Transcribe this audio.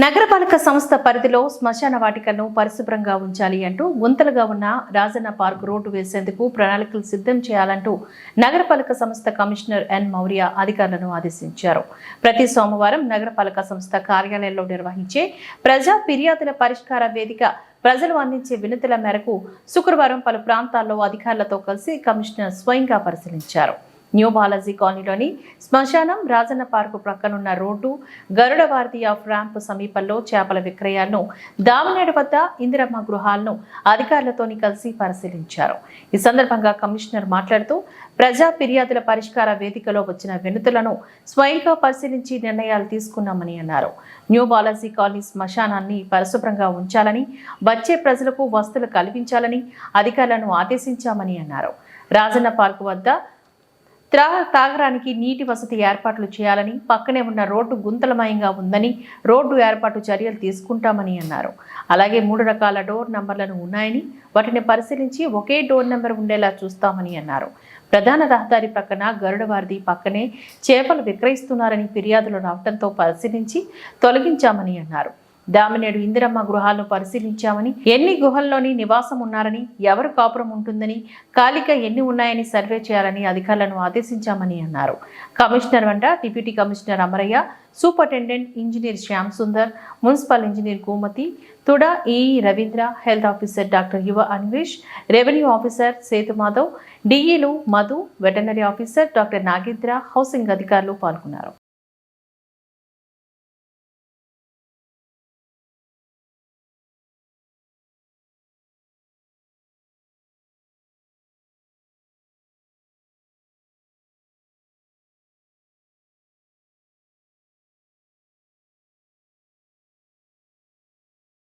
నగరపాలక సంస్థ పరిధిలో శ్మశాన వాటికలను పరిశుభ్రంగా ఉంచాలి అంటూ గుంతలుగా ఉన్న రాజన్న పార్క్ రోడ్డు వేసేందుకు ప్రణాళికలు సిద్ధం చేయాలంటూ నగరపాలక సంస్థ కమిషనర్ ఎన్ మౌర్య అధికారులను ఆదేశించారు. ప్రతి సోమవారం నగరపాలక సంస్థ కార్యాలయంలో నిర్వహించే ప్రజా ఫిర్యాదుల పరిష్కార వేదిక ప్రజలు అందించే వినతుల మేరకు శుక్రవారం పలు ప్రాంతాల్లో అధికారులతో కలిసి కమిషనర్ స్వయంగా పరిశీలించారు. న్యూ బాలాజీ కాలనీలోని శ్మశానం రాజన్న పార్కు ప్రక్కనున్న రోడ్డు గరుడ భారతీయ ఆఫ్ ర్యాంప్ సమీపంలో చేపల విక్రయాలను దామనేడు వద్ద ఇందిరమ్మ గృహాలను అధికారులతోని కలిసి పరిశీలించారు. ఈ సందర్భంగా కమిషనర్ మాట్లాడుతూ ప్రజా ఫిర్యాదుల పరిష్కార వేదికలో వచ్చిన వినతులను స్వయంగా పరిశీలించి నిర్ణయాలు తీసుకున్నామని అన్నారు. న్యూ బాలాజీ కాలనీ శ్మశానాన్ని పరిశుభ్రంగా ఉంచాలని వచ్చే ప్రజలకు వస్తువులు కల్పించాలని అధికారులను ఆదేశించామని అన్నారు. రాజన్న పార్కు వద్ద త్రా తాగడానికి నీటి వసతి ఏర్పాట్లు చేయాలని పక్కనే ఉన్న రోడ్డు గుంతలమయంగా ఉందని రోడ్డు ఏర్పాటు చర్యలు తీసుకుంటామని అన్నారు. అలాగే మూడు రకాల డోర్ నంబర్లను ఉన్నాయని వాటిని పరిశీలించి ఒకే డోర్ నెంబర్ ఉండేలా చూస్తామని అన్నారు. ప్రధాన రహదారి ప్రక్కన గరుడవారిది పక్కనే చేపలు విక్రయిస్తున్నారని ఫిర్యాదులు రావడంతో పరిశీలించి తొలగించామని అన్నారు. దామినేడు ఇందిరమ్మ గృహాలను పరిశీలించామని ఎన్ని గుహల్లోని నివాసం ఉన్నారని ఎవరు కాపురం ఉంటుందని కాలిక ఎన్ని ఉన్నాయని సర్వే చేయాలని అధికారులను ఆదేశించామని అన్నారు. కమిషనర్ వెంట deputy commissioner Amaraiah superintendent engineer Shyam Sundar municipal engineer Gomathi TUDA EE Ravindra health officer doctor Yuva Anvesh revenue officer Sethu Madhav డిఈలు Madhu veterinary officer doctor Nagendra housing అధికారులు పాల్గొన్నారు.